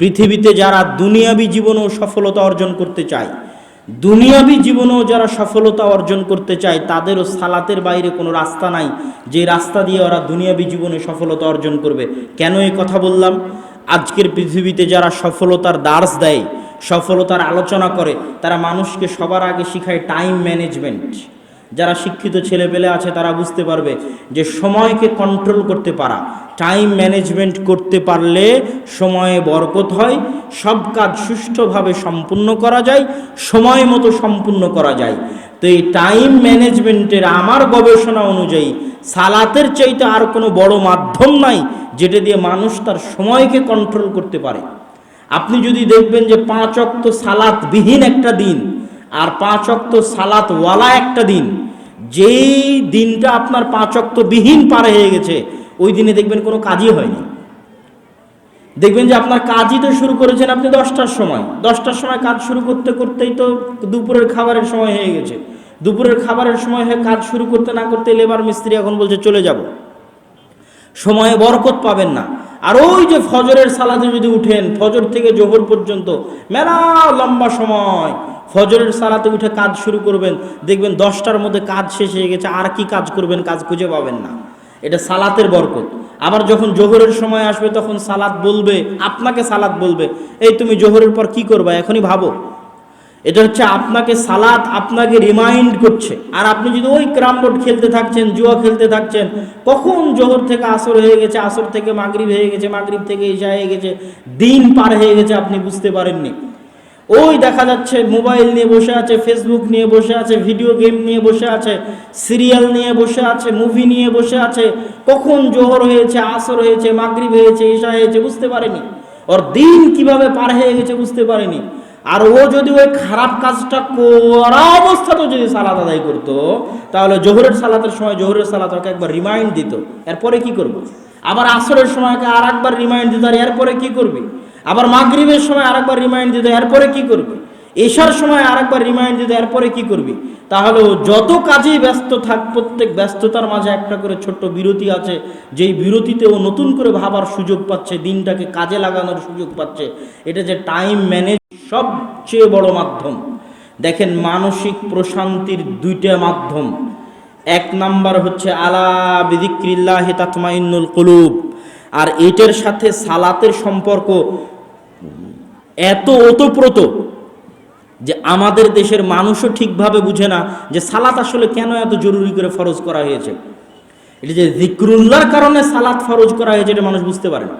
পৃথিবীতে যারা দুনিয়াবি জীবনেও সফলতা অর্জন করতে চায়, দুনিয়াবি জীবনেও যারা সফলতা অর্জন করতে চায়, তাদেরও সালাতের বাইরে কোনো রাস্তা নাই। যে রাস্তা দিয়ে ওরা দুনিয়াবি জীবনে সফলতা অর্জন করবে। কেন এই কথা বললাম? আজকের পৃথিবীতে যারা সফলতার দার্স দেয়, সফলতার আলোচনা করে, তারা মানুষকে সবার আগে শিখায় টাইম ম্যানেজমেন্ট যারা শিক্ষিত ছেলেপেলে আছে তারা বুঝতে পারবে যে সময়কে কন্ট্রোল করতে পারা টাইম ম্যানেজমেন্ট করতে পারলে সময়ে বরকত হয়, সব কাজ সুষ্ঠুভাবে সম্পূর্ণ করা যায়, সময় মতো সম্পূর্ণ করা যায়। তো এই টাইম ম্যানেজমেন্টের আমার গবেষণা অনুযায়ী সালাতের চাইতে আর কোনো বড় মাধ্যম নাই যেটা দিয়ে মানুষ তার সময়কে কন্ট্রোল করতে পারে। আপনি যদি দেখবেন যে পাঁচ অক্ত সালাত বিহীন একটা দিন আর পাঁচ অক্ত সালাত ওয়ালা একটা দিন। যেই দিনটা আপনার পাঁচ অক্ত বিহীন পার হয়ে গেছে, ওই দিনে দেখবেন কোনো কাজই হয়নি। দেখবেন যে আপনার কাজই তো শুরু করেছেন আপনি দশটার সময়। দশটার সময় কাজ শুরু করতে করতেই তো দুপুরের খাবারের সময় হয়ে গেছে। দুপুরের খাবারের সময় হয়ে কাজ শুরু করতে না করতে লেবার মিস্ত্রি এখন বলছে, চলে যাব। সময়ে বরকত পাবেন না। আর ওই যে ফজরের সালাতে যদি উঠেন, ফজর থেকে জোহর পর্যন্ত, মেলা লম্বা সময় ফজরের সালাতে উঠে কাজ শুরু করবেন, দেখবেন দশটার মধ্যে কাজ শেষ হয়ে গেছে, আর কি কাজ করবেন, কাজ খুঁজে পাবেন না। এটা সালাতের বরকত। আবার যখন জোহরের সময় আসবে, তখন সালাত বলবে, আপনাকে সালাত বলবে, এই তুমি জোহরের পর কি করবা? এখনই ভাবো। এটা হচ্ছে আপনাকে সালাদ আপনাকে রিমাইন্ড করছে। আর আপনি যদি ওই ক্রাম বোর্ড খেলতে থাকছেন, জুয়া খেলতে থাকছেন, কখন জোহর থেকে আসর হয়ে গেছে, আসর থেকে মাগরিব হয়ে গেছে, মাগরিব থেকে ঈশা হয়ে গেছে, দিন পার হয়ে গেছে, আপনি বুঝতে পারেননি। ওই দেখা যাচ্ছে মোবাইল নিয়ে বসে আছে ফেসবুক নিয়ে বসে আছে ভিডিও গেম নিয়ে বসে আছে সিরিয়াল নিয়ে বসে আছে মুভি নিয়ে বসে আছে, কখন জোহর হয়েছে, আসর হয়েছে, মাগরিব হয়েছে, ঈশা হয়েছে, বুঝতে পারেনি। ওর দিন কীভাবে পার হয়ে গেছে, বুঝতে পারেনি। আর ও যদি ওই খারাপ কাজটা করা অবস্থাতেও যদি সালাদ আদায় করতো, তাহলে জোহরের সালাতের সময় জোহরের সালাত ওকে একবার রিমাইন্ড দিত। এরপরে কি করব? আবার আসরের সময়কে আর একবার রিমাইন্ড দিত, আর এরপরে কি করবে? আবার মাগরিবের সময় আরেকবার রিমাইন্ড দিত, এরপরে কি করবে? এশার সময় আরেকবার রিমাইন্ড দিত, এরপরে কি করবি? তাহলে যত কাজেই ব্যস্ত থাক, প্রত্যেক ব্যস্ততার মাঝে একটা করে ছোট্ট বিরতি আছে, যেই বিরতিতে ও নতুন করে ভাবার সুযোগ পাচ্ছে, দিনটাকে কাজে লাগানোর সুযোগ পাচ্ছে। এটা যে টাইম ম্যানেজ সবচেয়ে বড় মাধ্যম। দেখেন মানসিক প্রশান্তির দুইটা মাধ্যম। এক নাম্বার হচ্ছে, আলা বিদিক্রিল্লাহ তাতমাইন্নুল কুলুব। আর এটার সাথে সালাতের সম্পর্ক এত ওতপ্রোত যে আমাদের দেশের মানুষও ঠিকভাবে বুঝে না যে সালাত আসলে কেন এত জরুরি করে ফরজ করা হয়েছে। এটা যে জিক্রুল্লাহর কারণে সালাত ফরজ করা হয়েছে, এটা মানুষ বুঝতে পারে না।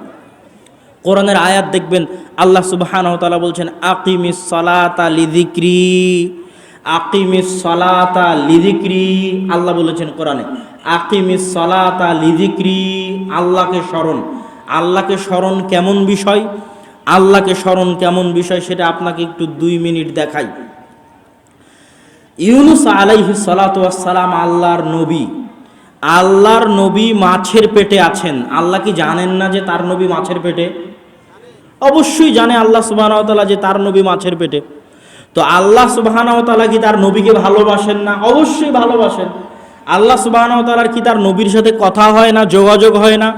কোরআনের আয়াত দেখবেন, আল্লাহ তাআলা বলছেন, আকিমিস সালাতা লিযিকরি। আকিমিস সালাতা লিযিকরি। আল্লাহ বলেছেন কোরআনে। আকিমিস সালাতা লিযিকরি। আল্লাহকে স্মরণ। আল্লাহকে স্মরণ কেমন বিষয়? আল্লাহকে স্মরণ কেমন বিষয় সেটা আপনাকে একটু দুই মিনিট দেখাই। ইউনুস আলাইহি সালাম আল্লাহর নবী। আল্লাহর নবী মাছের পেটে আছেন। আল্লাহ কি জানেন না যে তার নবী মাছের পেটে? অবশ্যই জানে আল্লাহ সুবাহ যে তার নবী মাছের পেটে। তো আল্লাহ সুবাহ কি তার নবীকে ভালোবাসেন না? অবশ্যই ভালোবাসেন। আল্লাহ সুবাহ কি তার নবীর সাথে কথা হয় না, যোগাযোগ হয় না?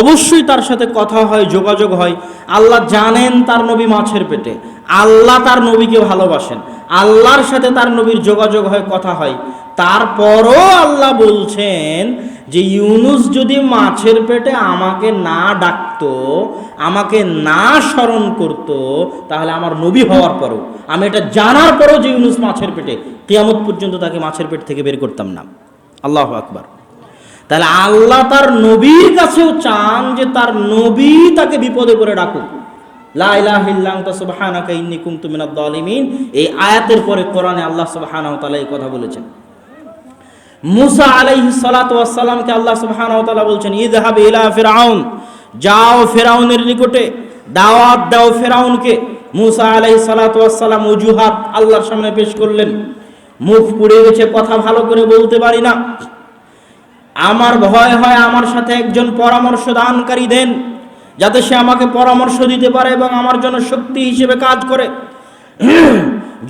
অবশ্যই তার সাথে কথা হয়, যোগাযোগ হয়। আল্লাহ জানেন তার নবী মাছের পেটে। আল্লাহ তার নবীকে ভালোবাসেন। আল্লাহর সাথে তার নবীর যোগাযোগ হয়, কথা হয়। তারপরও আল্লাহ বলছেন যে ইউনুস যদি মাছের পেটে আমাকে না ডাকতো, আমাকে না স্মরণ করত, তাহলে আমার নবী হওয়ার পরও, আমি এটা জানার পরও যে ইউনুস মাছের পেটে, কিয়ামত পর্যন্ত তাকে মাছের পেট থেকে বের করতাম না। আল্লাহ আকবার। তাহলে আল্লাহ তার নবীর কাছেও চান যে তার নবী তাকে বিপদে করে ডাকুক। এই আয়াতের পরে কোরআনে আল্লাহ তাআলা এই কথা বলেছেন। মুসা আলাইহিস সালাতু ওয়াস সালামকে আল্লাহ তাআলা বলছেন, ইযহাব ইলা ফিরআউন, যাও ফেরাউনের নিকটে, দাওয়াত দাও ফেরাউনকে মুসা আলাইহিস সালাতু ওয়াস সালাম আল্লাহর সামনে পেশ করলেন। মুখ পুড়ে গেছে, কথা ভালো করে বলতে পারি না। আমার ভয় হয় আমার সাথে একজন পরামর্শ দানকারী দেন, যাতে সে আমাকে পরামর্শ দিতে পারে এবং আমার জন্য শক্তি হিসেবে কাজ করে।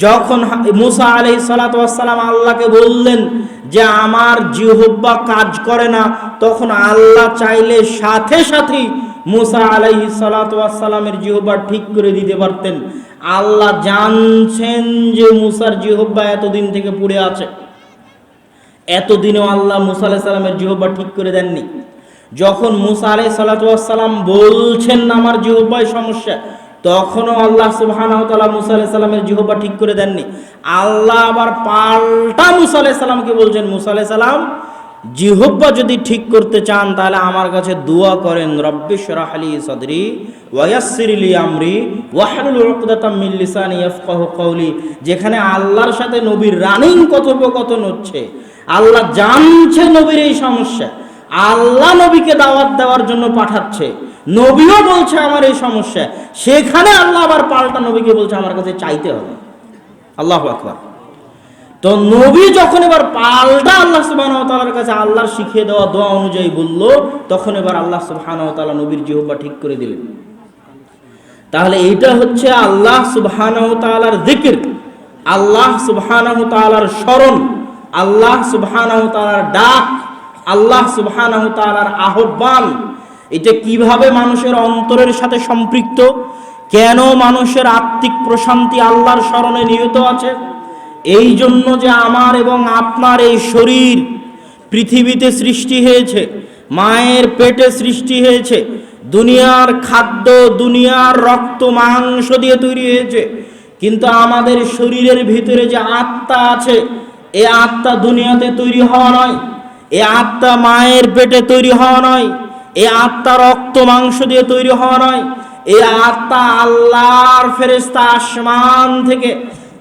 যখন মুসা আলি সালাতাম আল্লাহকে বললেন যে আমার জিহব্বা কাজ করে না, তখন আল্লাহ চাইলে সাথে সাথেই মুসা আলাইহি সালামের জিহব্বা ঠিক করে দিতে পারতেন। আল্লাহ জানছেন যে মুসার জিহব্বা এতদিন থেকে পড়ে আছে। এতদিনেও আল্লাহ মুসা আলাহ সাল্লামের জিহব্বা ঠিক করে দেননি। যখন মুসা আলাই সাল্লাম বলছেন, আমার জিহব্বায় সমস্যা। তখনও আল্লাহ সুবহানাহু তাআলা মুসা আলাইহিস সালামের জিহ্বা ঠিক করে দেননি। আল্লাহ আবার পাল্টা মুসা আলাইহিস সালামকে বলছেন, মুসা আলাইহিস সালাম, জিহ্বা যদি ঠিক করতে চান, তাহলে আমার কাছে দোয়া করেন রব্বিশ রাহলি সদরি ওয়াসির লি আমরি উকদাতাম মিন লিসানি ইয়াফকাহু কওলি, যেখানে আল্লাহর সাথে নবীর রানিং কথোপকথন হচ্ছে। আল্লাহ জানছে নবীর এই সমস্যা। আল্লাহ নবীকে দাওয়াত দেওয়ার জন্য পাঠাচ্ছে। নবীও বলছে আমার এই সমস্যা সেখানে আল্লাহ আবার পাল্টা নবীকে বলছে, আমার কাছে চাইতে হবে। আল্লাহ আকবার। তো নবী যখন এবার পাল্টা আল্লাহ ওয়া কাছে আল্লাহর শিখিয়ে দেওয়া দোয়া অনুযায়ী বলল, তখন এবার আল্লাহ সুবহানাহু ওয়া নবীর জিহ্বা ঠিক করে দিলেন। তাহলে এইটা হচ্ছে আল্লাহ তাআলার জিকির, আল্লাহ সুবহানাহু ওয়া স্মরণ, আল্লাহ সুবহানাহু ওয়া ডাক, আল্লাহ সুবহানাহু ওয়া আহ্বান। এটা কীভাবে মানুষের অন্তরের সাথে সম্পৃক্ত? কেন মানুষের আত্মিক প্রশান্তি আল্লাহর স্মরণে নিহত আছে? এই জন্য যে আমার এবং আপনার এই শরীর পৃথিবীতে সৃষ্টি হয়েছে, মায়ের পেটে সৃষ্টি হয়েছে, দুনিয়ার খাদ্য, দুনিয়ার রক্ত, মাংস দিয়ে তৈরি হয়েছে, কিন্তু আমাদের শরীরের ভিতরে যে আত্মা আছে, এ আত্মা দুনিয়াতে তৈরি হওয়া নয়, এ আত্মা মায়ের পেটে তৈরি হওয়া নয় এ আত্মা রক্ত মাংস দিয়ে তৈরি হওয়া নয়। এ আত্মা আল্লাহর ফেরেস্তা আসমান থেকে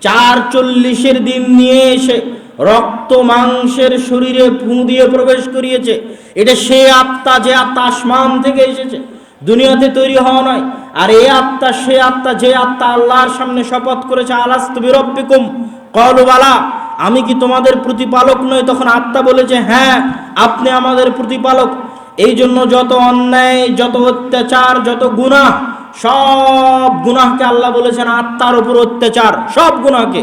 চার চল্লিশের দিন নিয়ে এসে রক্ত মাংসের শরীরে ফু দিয়ে প্রবেশ করিয়েছে। এটা সে আত্মা, যে আত্মা আসমান থেকে এসেছে। দুনিয়াতে তৈরি হওয়া নয়। আর এই আত্মা, সে আত্মা, যে আত্মা আল্লাহর সামনে শপথ করেছে, আলাস্তু বিরব্বিকুম। কলু বালা, আমি কি তোমাদের প্রতিপালক নই? তখন আত্মা বলেছে হ্যাঁ আপনি আমাদের প্রতিপালক। এই জন্য যত অন্যায়, যত অত্যাচার, যত গুনাহ, সব গুনাহকে আল্লাহ বলেছেন আত্মার উপর অত্যাচার, সব গুনাহকে।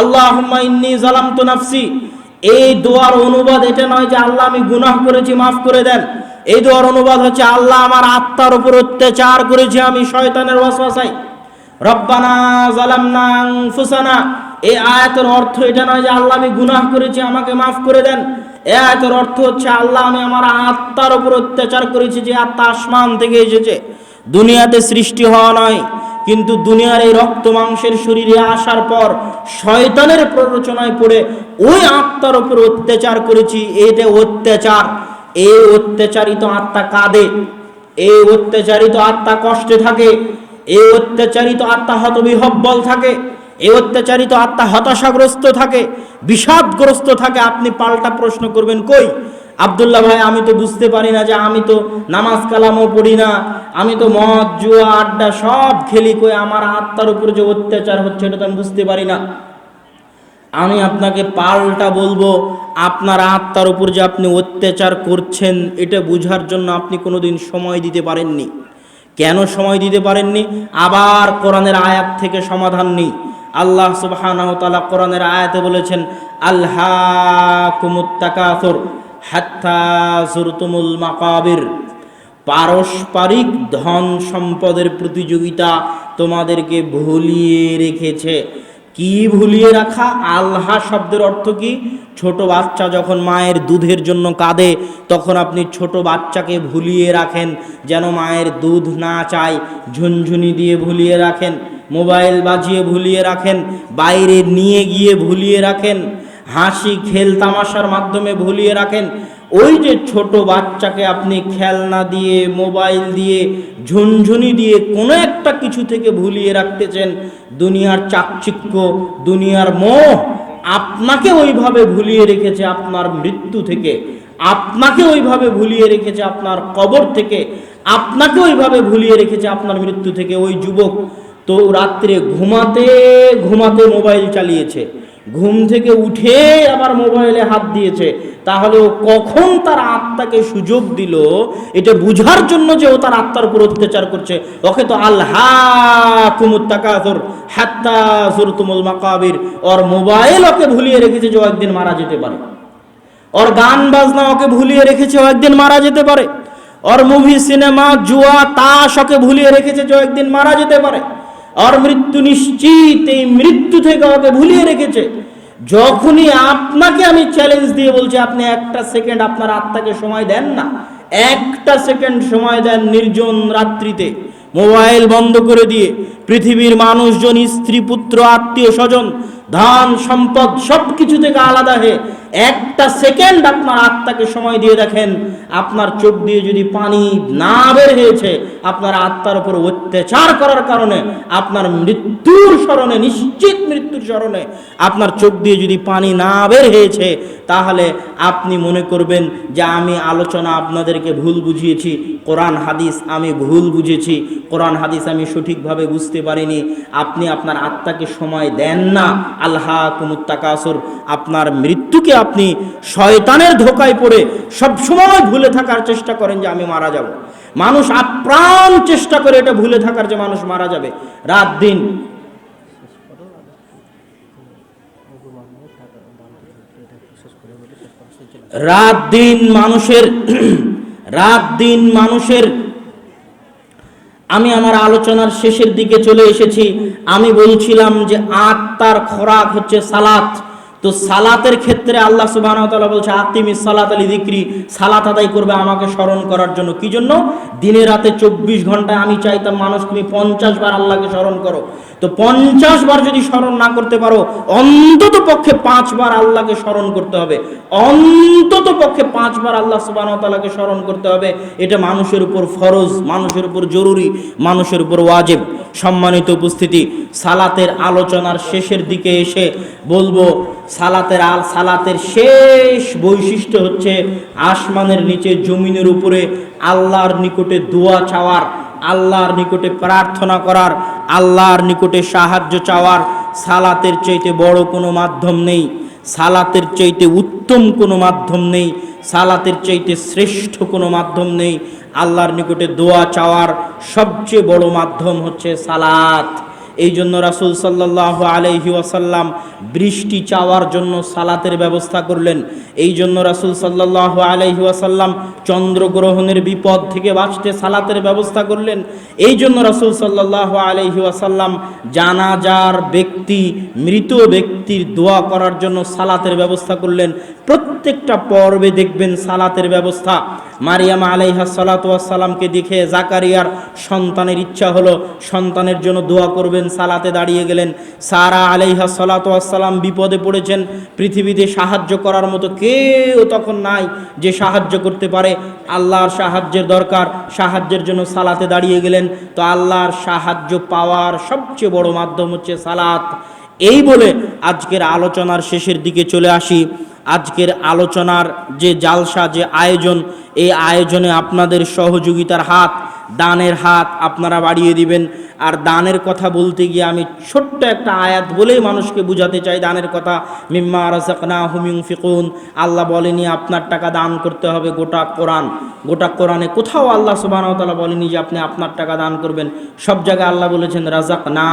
আল্লাহ ইন্নি জালাম তো নাফসি। এই দোয়ার অনুবাদ এটা নয় যে আল্লাহ আমি গুনাহ করেছি, মাফ করে দেন। এই দোয়ার অনুবাদ হচ্ছে আল্লাহ আমার আত্মার উপর অত্যাচার করেছি, আমি শয়তানের ওয়াসওয়াসায়। রব্বানা জালামনা আনফুসানা। এই আয়াতের অর্থ এটা নয় যে আল্লাহ আমি গুনাহ করেছি, আমাকে মাফ করে দেন। আয়াতের অর্থ হচ্ছে আল্লাহ, আমি আমার আত্মার উপর অত্যাচার করেছি যে আত্মা আসমান থেকে এসেছে। দুনিয়াতে সৃষ্টি হওয়া নয়, কিন্তু দুনিয়ার এই রক্ত মাংসের শরীরে আসার পর শয়তানের প্ররোচনায় পড়ে ওই আত্মার উপর অত্যাচার করেছি এটা অত্যাচার। এই অত্যাচারিত আত্মা কাঁদে এই অত্যাচারিত আত্মা কষ্টে থাকে এই অত্যাচারিত আত্মা হতবিহব্বল থাকে। এই অত্যাচারিত আত্মা হতাশাগ্রস্ত থাকে, বিষাদগ্রস্ত থাকে। আপনি পাল্টা প্রশ্ন করবেন, কই? আবদুল্লাহ ভাই, আমি তো বুঝতে পারি না যে আমি তো নামাজ কালামও পড়ি না, আমি তো মদ, জুয়া, আড্ডা সব খেলি, কই আমার আত্মার উপর যে অত্যাচার হচ্ছে এটা তো আমি বুঝতে পারি না। আমি আপনাকে পাল্টা বলব, আপনার আত্মার উপর যে আপনি অত্যাচার করছেন, এটা বুঝার জন্য আপনি কোনোদিন সময় দিতে পারেননি। কেন সময় দিতে পারেননি? আবার কোরআনের আয়াত থেকে সমাধান নেই। আল্লাহ সুবহানাহু তাআলা কোরআনের আয়াতে বলেছেন আল্লাহ কুমুত্তাকাসুর হাত্তা জুরতুমুল মাকাবির। পারস্পরিক ধন সম্পদের প্রতিযোগিতা তোমাদেরকে ভুলিয়ে রেখেছে। কি ভুলিয়ে রাখা? আল্লাহ শব্দের অর্থ কি? ছোট বাচ্চা যখন মায়ের দুধের জন্য কাঁদে, তখন আপনি ছোট বাচ্চাকে ভুলিয়ে রাখেন, যেন মায়ের দুধ না চায়, ঝুনঝুনি দিয়ে ভুলিয়ে রাখেন। মোবাইল বাজিয়ে ভুলিয়ে রাখেন, বাইরে নিয়ে গিয়ে ভুলিয়ে রাখেন, হাসি, খেল, তামাশার মাধ্যমে ভুলিয়ে রাখেন। ওই যে ছোট বাচ্চাকে আপনি খেলনা দিয়ে, মোবাইল দিয়ে, ঝুনঝুনি দিয়ে কোনো একটা কিছু থেকে ভুলিয়ে রাখতেছেন, দুনিয়ার চাকচিক্য, দুনিয়ার মোহ আপনাকে ওইভাবে ভুলিয়ে রেখেছে আপনার মৃত্যু থেকে, আপনাকে ওইভাবে ভুলিয়ে রেখেছে আপনার কবর থেকে, আপনাকে ওইভাবে ভুলিয়ে রেখেছে আপনার মৃত্যু থেকে। ওই যুবক তো রাত্রে ঘুমাতে ঘুমাতে মোবাইল চালিয়েছে। ঘুম থেকে উঠে আবার মোবাইলে হাত দিয়েছে। তাহলে ও কখন তার আত্মাকে সুযোগ দিল, এটা বুঝার জন্য যে ও তার আত্মার উপর অত্যাচার করছে। ওকে তো সুরতুমুল মাকাবির। ওর মোবাইল ওকে ভুলিয়ে রেখেছে যে একদিন মারা যেতে পারে। ওর গান বাজনা ওকে ভুলিয়ে রেখেছে ও একদিন মারা যেতে পারে। ওর মুভি, সিনেমা, জুয়া, তাস ওকে ভুলিয়ে রেখেছে যে একদিন মারা যেতে পারে। ওর মৃত্যু নিশ্চিত, এই মৃত্যু থেকে ওকে ভুলিয়ে রেখেছে। যখনই আপনাকে আমি চ্যালেঞ্জ দিয়ে বলছি, আপনি একটা সেকেন্ড আপনার আত্মাকে সময় দেন না। একটা সেকেন্ড সময় দেন নির্জন রাত্রিতে। মোবাইল বন্ধ করে দিয়ে পৃথিবীর মানুষজন, স্ত্রী, পুত্র, আত্মীয়, স্বজন, ধান, সম্পদ সব কিছু থেকে আলাদা হয়ে একটা সেকেন্ড আপনার আত্মাকে সময় দিয়ে দেখেন, আপনার চোখ দিয়ে যদি পানি না বের হয়েছে, আপনার আত্মার উপর অত্যাচার করার কারণে, আপনার মৃত্যুর স্মরণে, নিশ্চিত মৃত্যুর স্মরণে আপনার চোখ দিয়ে যদি পানি না বের হয়েছে, তাহলে আপনি মনে করবেন যে আমি আলোচনা আপনাদেরকে ভুল বুঝিয়েছি, কোরআন, হাদিস আমি ভুল বুঝেছি, কোরআন, হাদিস আমি সঠিকভাবে বুঝতে পারিনি, আপনি আপনার আত্মাকে সময় দেন না। আল্লাহ কুমুত্তাকাসুর আপনার মৃত্যুকে আপনি শয়তানের ধোকায় পড়ে সবসময় ভুলে থাকার চেষ্টা করেন যে আমি মারা যাব। মানুষ আপ্রাণ চেষ্টা করে এটা ভুলে থাকার যে মানুষ মারা যাবে। রাত দিন। রাত দিন মানুষের, রাত দিন মানুষের, আমি আমার আলোচনার শেষের দিকে চলে এসেছি। আমি বলছিলাম যে আত্মার খোরাক হচ্ছে সালাত। তো সালাতের ক্ষেত্রে আল্লাহ সুবাহ বলছে, আতিমি সালাত আলী দিক্রি সালাত আদায় করবে আমাকে স্মরণ করার জন্য। কি জন্য? দিনে রাতে চব্বিশ ঘন্টায় আমি চাইতাম মানুষ তুমি পঞ্চাশ বার আল্লাহকে স্মরণ করো। তো পঞ্চাশ বার যদি স্মরণ না করতে পারো, অন্তত পক্ষে পাঁচবার আল্লাহকে স্মরণ করতে হবে। অন্তত পক্ষে পাঁচবার আল্লাহ সুবাহ তালাকে স্মরণ করতে হবে। এটা মানুষের উপর ফরজ, মানুষের উপর জরুরি, মানুষের উপর ওয়াজেব। সম্মানিত উপস্থিতি, সালাতের আলোচনার শেষের দিকে এসে বলব সালাতের আল, সালাতের শেষ বৈশিষ্ট্য হচ্ছে আসমানের নিচে জমিনের উপরে আল্লাহর নিকটে দোয়া চাওয়ার, আল্লাহর নিকটে প্রার্থনা করার, আল্লাহর নিকটে সাহায্য চাওয়ার সালাতের চাইতে বড় কোনো মাধ্যম নেই। সালাতের চাইতে উত্তম কোনো মাধ্যম নেই। সালাতের চাইতে শ্রেষ্ঠ কোনো মাধ্যম নেই। আল্লাহর নিকটে দোয়া চাওয়ার সবচেয়ে বড় মাধ্যম হচ্ছে সালাত। এই জন্য রাসুল সাল্লাহ আলহি ওয়াসাল্লাম বৃষ্টি চাওয়ার জন্য সালাতের ব্যবস্থা করলেন। এই জন্য রাসুল সাল্লাহ আলহি ওয়াসাল্লাম চন্দ্রগ্রহণের বিপদ থেকে বাঁচতে সালাতের ব্যবস্থা করলেন। এই জন্য রাসুল সাল্লাহ আলহি ওয়াসাল্লাম জানাজার ব্যক্তি, মৃত ব্যক্তির দোয়া করার জন্য সালাতের ব্যবস্থা করলেন। প্রত্যেকটা পর্বে দেখবেন সালাতের ব্যবস্থা। মারিয়ামা আলাইহা সালাতামকে দেখে জাকারিয়ার সন্তানের ইচ্ছা হলো সন্তানের জন্য দোয়া করবেন। সালাতে দাঁড়িয়ে গেলেন। সারা আলাইহা সালাতাম বিপদে পড়েছেন। পৃথিবীতে সাহায্য করার মতো কেউ তখন নাই যে সাহায্য করতে পারে। আল্লাহর সাহায্যের দরকার, সাহায্যের জন্য সালাতে দাঁড়িয়ে গেলেন। তো আল্লাহর সাহায্য পাওয়ার সবচেয়ে বড় মাধ্যম হচ্ছে সালাত। এই বলে আজকের আলোচনার শেষের দিকে চলে আসি। আজকের আলোচনার যে জালসা, যে আয়োজন, এই আয়োজনে আপনাদের সহযোগিতার হাত দানের হাত আপনারা বাড়িয়ে দিবেন। আর দানের কথা বলতে গিয়ে আমি ছোট্ট একটা আয়াত বলেই মানুষকে বুঝাতে চাই দানের কথা। মিম্মা রাজাকনা হুমিং ফিকুন আল্লাহ বলেনি আপনার টাকা দান করতে হবে গোটা কোরআন। গোটা কোরআনে কোথাও আল্লাহ সুবাহতালা বলেনি যে আপনি আপনার টাকা দান করবেন। সব জায়গায় আল্লাহ বলেছেন রাজাক না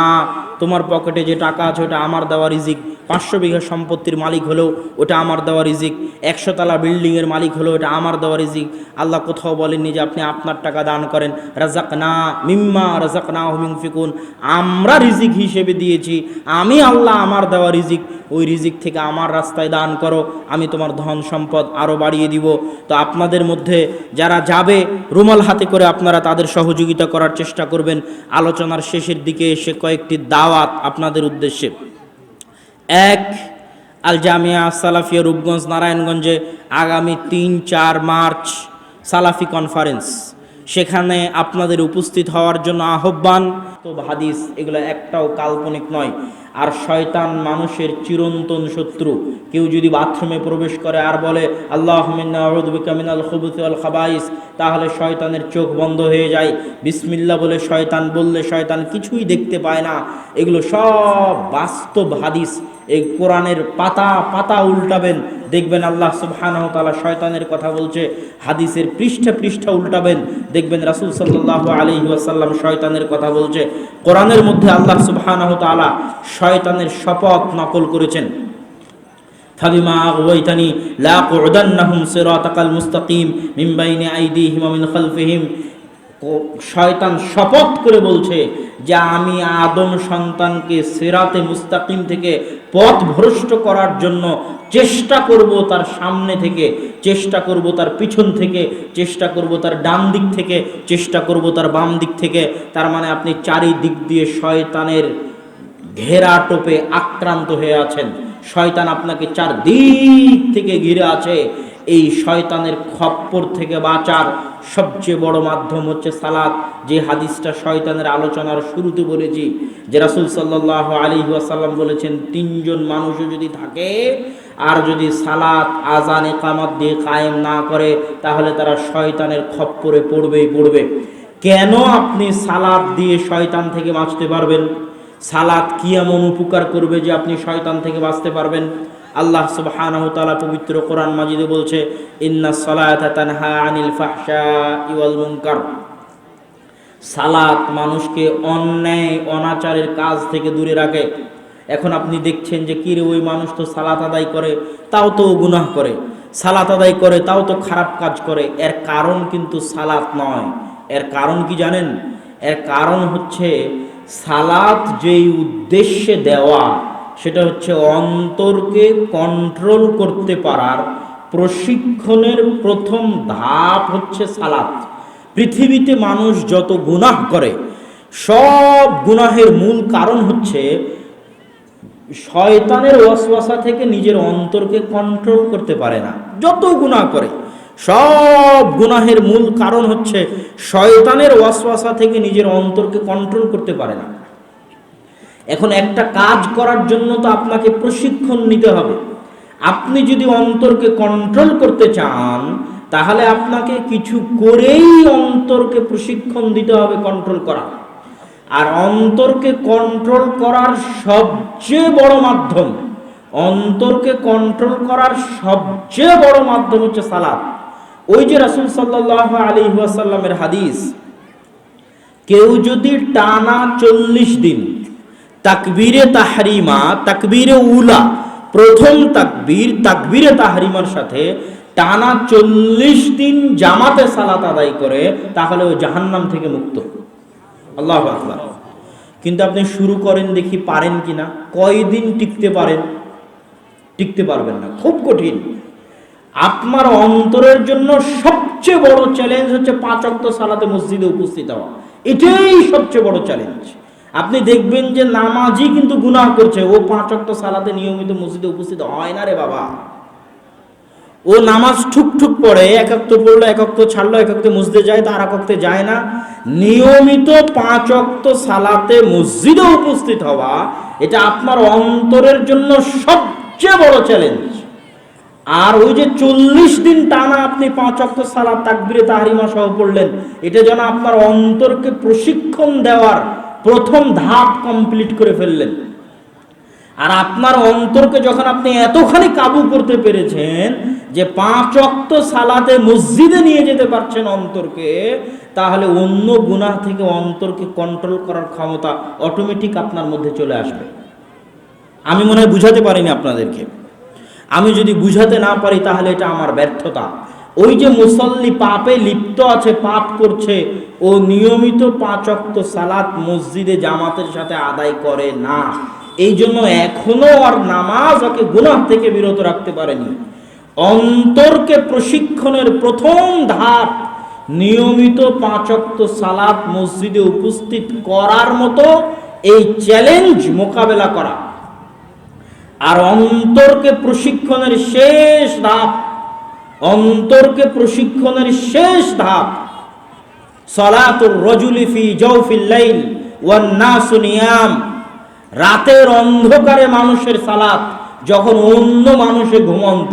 তোমার পকেটে যে টাকা আছে, ওটা আমার দেওয়া রিজিক। পাঁচশো বিঘা সম্পত্তির মালিক হলেও ওটা আমার দেওয়া রিজিক। একশো তালা বিল্ডিংয়ের মালিক হলেও ওটা আমার দেওয়া রিজিক। আল্লাহ কোথাও বলেননি যে আপনি আপনার টাকা দান করেন। রাজাক না মিম্মা রাজাক না হুমিং ফিকুন আমরা রিজিক হিসেবে দিয়েছি। আমি আল্লাহ আমার দেওয়া রিজিক। ওই রিজিক থেকে আমার রাস্তায় দান করো, আমি তোমার ধন সম্পদ আরও বাড়িয়ে দিব। তো আপনাদের মধ্যে যারা যাবে, রুমাল হাতে করে আপনারা তাদের সহযোগিতা করার চেষ্টা করবেন। আলোচনার শেষের দিকে এসে কয়েকটি দাওয়াত আপনাদের উদ্দেশ্যে। এক আল জামিয়া সালাফিয়া রূপগঞ্জ, নারায়ণগঞ্জে আগামী তিন চার মার্চ সালাফি কনফারেন্স সেখানে আপনাদের উপস্থিত হওয়ার জন্য আহ্বান। তো হাদিস এগুলো একটাও কাল্পনিক নয়। আর শয়তান মানুষের চিরন্তন শত্রু। কেউ যদি বাথরুমে প্রবেশ করে আর বলে, আল্লাহ মিনাল খাবাইস তাহলে শয়তানের চোখ বন্ধ হয়ে যায়। বিসমিল্লা বলে শয়তান বললে শয়তান কিছুই দেখতে পায় না। এগুলো সব বাস্তব হাদিস। এই কোরআনের পাতা পাতা উল্টাবেন দেখবেন আল্লাহ সুবহানাহু তাআলা শয়তানের কথা বলছে হাদিসের পৃষ্ঠা পৃষ্ঠা উল্টাবেন দেখবেন রাসূল সাল্লাল্লাহু আলাইহি ওয়াসাল্লাম শয়তানের কথা বলছে কোরআনের মধ্যে আল্লাহ সুবহানাহু তাআলা শয়তানের শপথ নকল করেছেন فبما أغويتني لأقعدنهم صراطك المستقيم من بين أيديهم ومن خلفهم ও- শয়তান শপথ করে বলছে যে আমি আদম সন্তানকে সেরাতে মুস্তাকিম থেকে পথ ভ্রষ্ট করার জন্য চেষ্টা করব তার সামনে থেকে, চেষ্টা করব তার পিছন থেকে, চেষ্টা করব তার ডান দিক থেকে, চেষ্টা করব তার বাম দিক থেকে। তার মানে আপনি চারিদিক দিয়ে শয়তানের ঘেরা টোপে আক্রান্ত হয়ে আছেন। শয়তান আপনাকে চারদিক থেকে ঘিরে আছে। এই শয়তানের খপ্পর থেকে বাঁচার সবচেয়ে বড় মাধ্যম হচ্ছে সালাত। যে হাদিসটা শয়তানের আলোচনার শুরুতে বলেছি, যে রাসুল সাল্লাহ আলী ওয়াসাল্লাম বলেছেন, তিনজন মানুষও যদি থাকে আর যদি সালাত আজান একামত দিয়ে কায়েম না করে, তাহলে তারা শয়তানের খপ্পরে পড়বেই পড়বে। কেন আপনি সালাদ দিয়ে শয়তান থেকে বাঁচতে পারবেন? সালাদ কি এমন উপকার করবে যে আপনি শয়তান থেকে বাঁচতে পারবেন? আল্লাহ সুবহানাহু তাআলা পবিত্র কোরআন মাজিদে বলছে, ইন্না সালাতা তানহা আনিল ফাহশাই ওয়াল মুনকার। সালাত মানুষকে অন্যায়, অনাচারের কাজ থেকে দূরে রাখে। এখন আপনি দেখছেন যে কিরে ওই মানুষ তো সালাত আদায় করে, তাও তো গুনাহ করে। সালাত আদায় করে, তাও তো খারাপ কাজ করে। এর কারণ কিন্তু সালাত নয়। এর কারণ কি জানেন? এর কারণ হচ্ছে সালাত যেই উদ্দেশ্যে দেওয়া সেটা হচ্ছে অন্তরকে কন্ট্রোল করতে পারার প্রশিক্ষণের প্রথম ধাপ হচ্ছে সালাত। পৃথিবীতে মানুষ যত গুনাহ করে, সব গুনাহের মূল কারণ হচ্ছে শয়তানের ওয়াসওয়াসা থেকে নিজের অন্তরকে কন্ট্রোল করতে পারে না। যত গুনাহ করে, সব গুনাহের মূল কারণ হচ্ছে শয়তানের ওয়াসওয়াসা থেকে নিজের অন্তরকে কন্ট্রোল করতে পারে না। এখন একটা কাজ করার জন্য তো আপনাকে প্রশিক্ষণ নিতে হবে। আপনি যদি অন্তরকে কন্ট্রোল করতে চান, তাহলে আপনাকে কিছু করেই অন্তরকে প্রশিক্ষণ দিতে হবে কন্ট্রোল করা। আর অন্তরকে কন্ট্রোল করার সবচেয়ে বড় মাধ্যম, অন্তরকে কন্ট্রোল করার সবচেয়ে বড় মাধ্যম হচ্ছে সালাত। ওই যে রাসূল সাল্লাল্লাহু আলাইহি ওয়াসাল্লামের হাদিস, কেউ যদি টানা চল্লিশ দিন তাকবীরে তাহরিমা, তাকবীরে উলা, প্রথম তাকবীর, তাকবীরে তাহরিমার সাথে টানা চল্লিশ দিন জামাতে সালাত আদায় করে, তাহলে ও জাহান্নাম থেকে মুক্ত। আল্লাহ কিন্তু আপনি শুরু করেন দেখি পারেন কিনা, কয়দিন টিকতে পারেন? টিকতে পারবেন না, খুব কঠিন। আপনার অন্তরের জন্য সবচেয়ে বড় চ্যালেঞ্জ হচ্ছে পাঁচ অক্ত সালাতে মসজিদে উপস্থিত হওয়া। এটাই সবচেয়ে বড় চ্যালেঞ্জ আপনি দেখবেন যে নামাজি কিন্তু গুনাহ করছে। ও পাঁচ অক্ত সালাতে নিয়মিত মসজিদে উপস্থিত হয় না রে বাবা। ও নামাজ ঠুক ঠুক পড়ে একাক্ত পড়ল একাক্ত ছাড়লো একাক্ত মসজিদে যায়, তার একাক্তে যায় না। নিয়মিত পাঁচ অক্ত সালাতে মসজিদে উপস্থিত হওয়া, এটা আপনার অন্তরের জন্য সবচেয়ে বড় চ্যালেঞ্জ আর ওই যে চল্লিশ দিন টানা আপনি পাঁচ অক্ত সালাত, তাকবিরে তাহারিমা সহ পড়লেন, এটা যেন আপনার অন্তরকে প্রশিক্ষণ দেওয়ার প্রথম ধাপ কমপ্লিট করে ফেললেন। আর আপনার অন্তরকে যখন আপনি এতখানি কাবু করতে পেরেছেন যে পাঁচ অক্ত সালাতে মসজিদে নিয়ে যেতে পারছেন অন্তরকে, তাহলে অন্য গুনাহ থেকে অন্তরকে কন্ট্রোল করার ক্ষমতা অটোমেটিক আপনার মধ্যে চলে আসবে। আমি মনে হয় বুঝাতে পারিনি আপনাদেরকে। আমি যদি বুঝাতে না পারি তাহলে এটা আমার ব্যর্থতা। ওই যে মুসল্লি পাপে লিপ্ত আছে, পাপ করছে, ও নিয়মিত পাঁচ অক্ত সালাত মসজিদে জামাতের সাথে আদায় করে না। এই জন্য এখনও আর নামাজ ওকে গুনাহ থেকে বিরত রাখতে পারেনি। অন্তরকে প্রশিক্ষণের প্রথম ধাপ নিয়মিত পাঁচ অক্ত সালাত মসজিদে উপস্থিত করার মতো এই চ্যালেঞ্জ মোকাবেলা করা। আর অন্তরকে প্রশিক্ষণের শেষ ধাপ অন্তরকে প্রশিক্ষণের শেষ ধাপ। সলাতুর রজুলি ফি জৌফিল লাইল ওয়ান নাসু নিয়াম। রাতের অন্ধকারে মানুষের সালাত, যখন অন্য মানুষে ঘুমন্ত।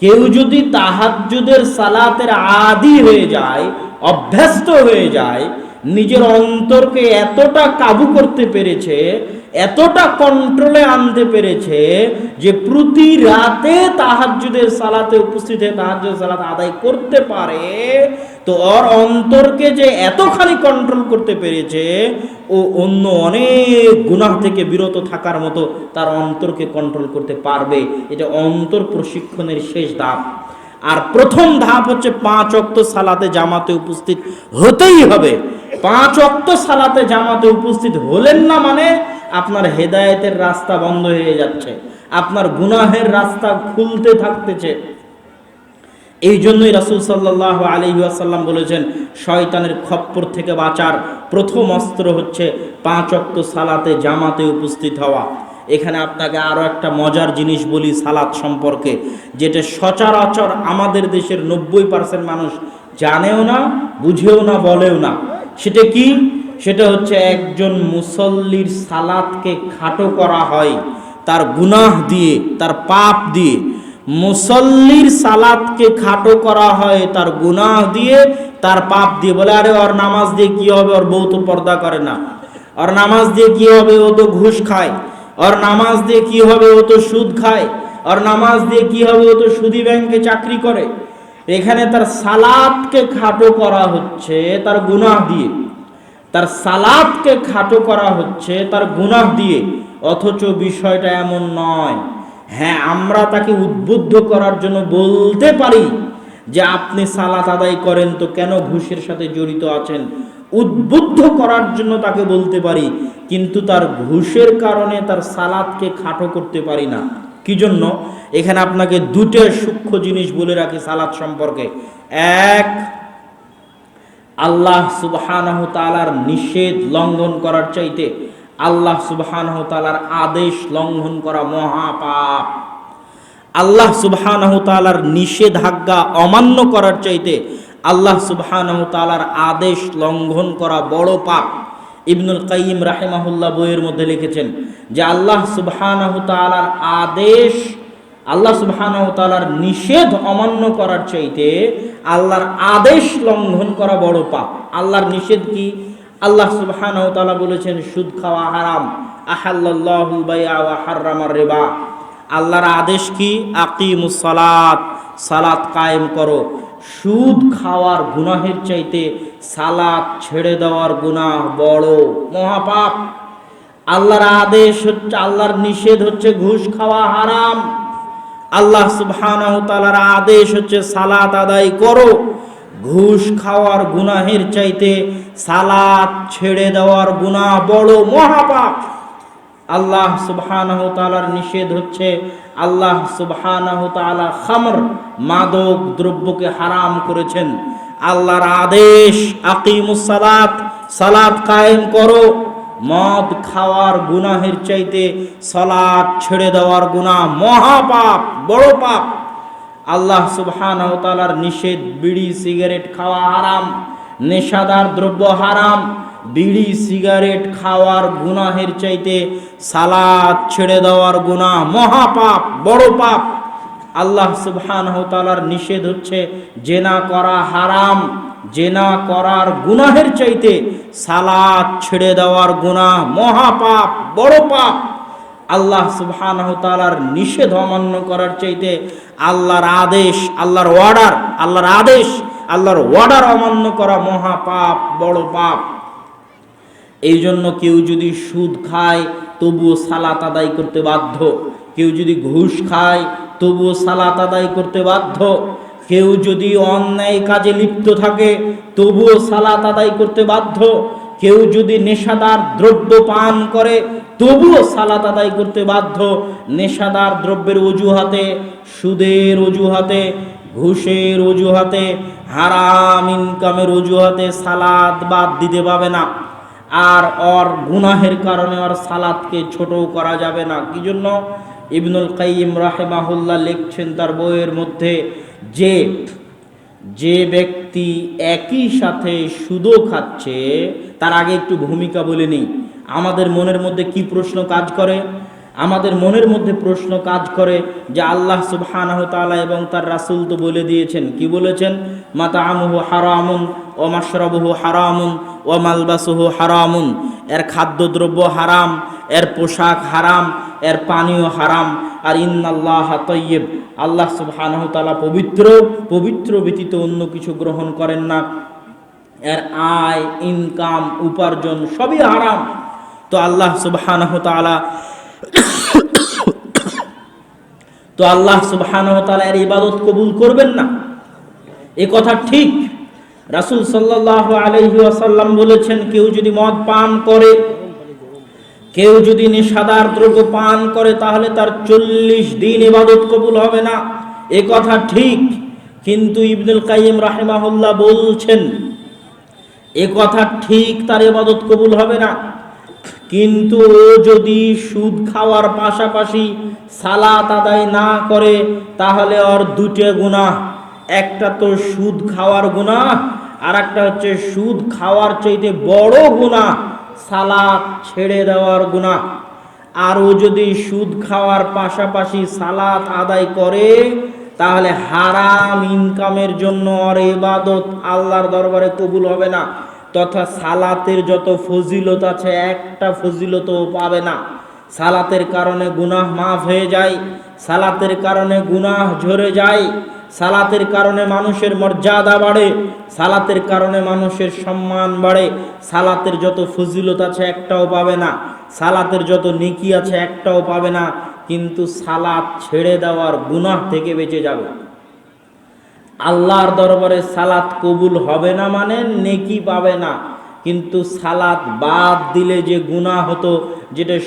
কেউ যদি তাহাজ্জুদের সালাতের আদি হয়ে যায়, অভ্যস্ত হয়ে যায় নিজের অন্তরকে এতটা কাবু করতে পেরেছে, এতটা কন্ট্রোলে আনতে পেরেছে, যে প্রতি রাতে তাহাজ্জুদের সালাতে উপস্থিত হয়ে তাহাজ্জুদের সালাত আদায় করতে পারে, তো ওর অন্তরকে যে এতখানি কন্ট্রোল করতে পেরেছে, ও অন্য অনেক গুনাহ থেকে বিরত থাকার মতো তার অন্তরকে কন্ট্রোল করতে পারবে। এটা অন্তর প্রশিক্ষণের শেষ ধাপ। আর প্রথম ধাপ হচ্ছে পাঁচ অক্ত সালাতে জামাতে উপস্থিত হতেই হবে। পাঁচ অক্ত সালাতে জামাতে উপস্থিত হলেন না মানে আপনার হেদায়েতের রাস্তা বন্ধ হয়ে যাচ্ছে, আপনার গুনাহের রাস্তা খুলতে থাকতেছে। এই জন্যই রাসুল সাল্লাহ আলী আসাল্লাম বলেছেন, শয়তানের খপ্পর থেকে বাঁচার প্রথম অস্ত্র হচ্ছে পাঁচ অক্ত সালাতে জামাতে উপস্থিত হওয়া। এখানে আপনাকে আরও একটা মজার জিনিস বলি সালাত সম্পর্কে, যেটা সচরাচর আমাদের দেশের নব্বই পার্সেন্ট মানুষ জানেও না, বুঝেও না, বলেও না। সেটা কি? সেটা হচ্ছে একজন মুসল্লির সালাতকে খাটো করা হয়, তার গুনাহ দিয়ে, তার পাপ দিয়ে। মুসল্লির সালাতকে খাটো করা হয়, তার গুনাহ দিয়ে, তার পাপ দিয়ে। বলে, আরে, ওর নামাজ দিয়ে কি হবে? ওর বউ তো পর্দা করে না। ওর নামাজ দিয়ে কি হবে? ও তো ঘুষ খায়। ওর নামাজ দিয়ে কি হবে? ও তো সুদ খায়। ওর নামাজ দিয়ে কি হবে? ও তো সুদি ব্যাংকে চাকরি করে। এখানে তার সালাদকে খাটো করা হচ্ছে তার গুনাহ দিয়ে। তার সালাদকে খাটো করা হচ্ছে তার গুনাহ দিয়ে। অথচ বিষয়টা এমন নয়। হ্যাঁ আমরা তাকে উদ্বুদ্ধ করার জন্য বলতে পারি যে আপনি সালাত আদায় করেন তো কেন ঘুষের সাথে জড়িত আছেন? উদ্বুদ্ধ করার জন্য তাকে বলতে পারি, কিন্তু তার ঘুষের কারণে তার সালাদকে খাটো করতে পারি না। কি জন্য এখানে আপনাকে দুটো সূক্ষ্ম জিনিস বলে রাখি সালাদ সম্পর্কে। এক, আল্লাহ সুবহানাহ তালার নিষেধ লঙ্ঘন করার চাইতে আল্লাহ সুবহানাহ তালার আদেশ লঙ্ঘন করা মহাপাপ আল্লাহ সুবহানাহ তালার নিষেধাজ্ঞা অমান্য করার চাইতে আল্লাহ সুবহানাহ তালার আদেশ লঙ্ঘন করা বড় পাপ। ইবনুল কাইম রাহেমাহুল্লাহ বইয়ের মধ্যে লিখেছেন যে আল্লাহ সুবহানাহ তালার আদেশ, আল্লাহ সুবহানাহু তাআলার নিষেধ অমান্য করার চাইতে আল্লাহর আদেশ লঙ্ঘন করা বড় পাপ। আল্লাহর নিষেধ কি? আল্লাহ সুবহানাহু তাআলা বলেছেন, সুদ খাওয়া হারাম আহাল্লাল্লাহুল বাইআ ওয়া হাররামার রিবা আল্লাহর আদেশ কি? আকিমুস সালাত সালাত কায়েম করো। সুদ খাওয়ার গুনাহের চাইতে সালাদ ছেড়ে দেওয়ার গুনাহ বড়, মহাপাপ। আল্লাহর আদেশ হচ্ছে, আল্লাহর নিষেধ হচ্ছে ঘুষ খাওয়া হারাম। আল্লাহ সুবহানাহু তাআলার আদেশ হচ্ছে, সালাত আদায় করো। ঘুষ খাওয়ার গুনাহের চাইতে সালাত ছেড়ে দেওয়ার গুনাহ বড়, মহাপাপ। আল্লাহ সুবহানাহুতালার নিষেধ হচ্ছে আল্লাহ সুবহানাহু তাআলা খামর, মাদক দ্রব্যকে হারাম করেছেন। আল্লাহর আদেশ, আকিমুস সালাত সালাত কায়েম করো। মদ খাওয়ার গুনাহের চাইতে সালাত ছেড়ে দেওয়ার গুনাহ মহাপাপ বড় পাপ। আল্লাহ সুবহানাহু তাআলার নিষেধ, বিড়ি, সিগারেট খাওয়া হারাম, নেশাদার দ্রব্য হারাম। বিড়ি, সিগারেট খাওয়ার গুনাহের চাইতে সালাদ ছেড়ে দেওয়ার গুনাহ। মহাপাপ, বড় পাপ। আল্লাহ সুবহানাহু তাআলার নিষেধ হচ্ছে জেনা করা হারাম, জেনা করার গুনাহের চাইতে সালাদ ছেড়ে দেওয়ার গুনাহ। মহাপাপ, বড় পাপ। আল্লাহ সুবহানাহু তাআলার নিষেধ অমান্য করার চাইতে আল্লাহর আদেশ, আল্লাহর অর্ডার আল্লাহর আদেশ, আল্লাহর অর্ডার অমান্য করা মহাপাপ, বড় পাপ। এই জন্য কেউ যদি সুদ খায়, তবুও সালাত আদায় করতে বাধ্য। কেউ যদি ঘুষ খায়, তবুও সালাত আদায় করতে বাধ্য। কেউ যদি অন্যায় কাজে লিপ্ত থাকে, তবুও সালাত আদায় করতে বাধ্য। কেউ যদি নেশাদার দ্রব্য পান করে, তবুও সালাত আদায় করতে বাধ্য। নেশাদার দ্রব্যের অজুহাতে, সুদের অজুহাতে, ঘুষের অজুহাতে, হারাম ইনকামের অজুহাতে সালাদ বাদ দিতে পাবে না। আর ওর গুনাহের কারণে ওর সালাদকে ছোট করা যাবে না। কি জন্য? ইবনুল কাইম রাহেমাহুল্লাহ লিখছেন তার বইয়ের মধ্যে যে যে ব্যক্তি একই সাথে সুদও খাচ্ছে, তার আগে একটু ভূমিকা বলে নিই। আমাদের মনের মধ্যে কি প্রশ্ন কাজ করে? আমাদের মনের মধ্যে প্রশ্ন কাজ করে যে আল্লাহ সুবহানাহু তাআলা এবং তার রাসূল তো বলে দিয়েছেন। কি বলেছেন? মাতা আমুহু হারামুন ও মাশরাবুহু হারামুন, ও মালবাসুহু হারামুন। এর খাদ্যদ্রব্য হারাম, এর পোশাক হারাম, এর পানীয় হারাম। আর ইন্নাল্লাহ তৈয়ব আল্লাহ সুবহানাহু পবিত্র পবিত্র ব্যতীত অন্য কিছু গ্রহণ করেন না। এর আয়, ইনকাম, উপার্জন সবই হারাম। তো আল্লাহ সুবহানাহু তাআলা তো আল্লাহ সুবহানাহু এর ইবাদত কবুল করবেন না। এ কথা ঠিক। রাসূল সাল্লাল্লাহু আলাইহি ওয়াসাল্লাম বলেছেন, কেউ যদি মদ পান করে, কেউ যদি নেশাদার দ্রব্য পান করে, তাহলে তার চল্লিশ দিন ইবাদত কবুল হবে না। এ কথা ঠিক, কিন্তু ইবনুল কাইম রাহিমাহুল্লাহ বলছেন, এ কথা ঠিক, তার ইবাদত কবুল হবে না। কিন্তু ও যদি সুদ খাওয়ার পাশাপাশি সালাত আদায় না করে, তাহলে ওর দুটো গুনাহ। একটা তো সুদ খাওয়ার গুনাহ আর একটা হচ্ছে সুদ খাওয়ার চাইতে বড় গুনাহ সালাত ছেড়ে দেওয়ার গুনাহ। আর ও যদি সুদ খাওয়ার পাশাপাশি সালাত আদায় করে, তাহলে হারাম ইনকামের জন্য আর এবাদত আল্লাহর দরবারে কবুল হবে না, তথা সালাতের যত ফজিলত আছে, একটা ফজিলতও পাবে না। সালাতের কারণে গুনাহ মাফ হয়ে যায়, সালাতের কারণে গুনাহ ঝরে যায়। সালাতের কারণে মানুষের মর্যাদা বাড়ে, সালাতের কারণে মানুষের সম্মান বাড়ে। সালাতের যত ফজিলত আছে একটাও পাবে না, সালাতের যত নেকি আছে একটাও পাবে না, কিন্তু সালাত ছেড়ে দেওয়ার গুনাহ থেকে বেঁচে যাবে। আল্লাহর দরবারে সালাত কবুল হবে না মানে নেকি পাবে না, কিন্তু সালাত বাদ দিলে যে গুনাহ হতো, যেটা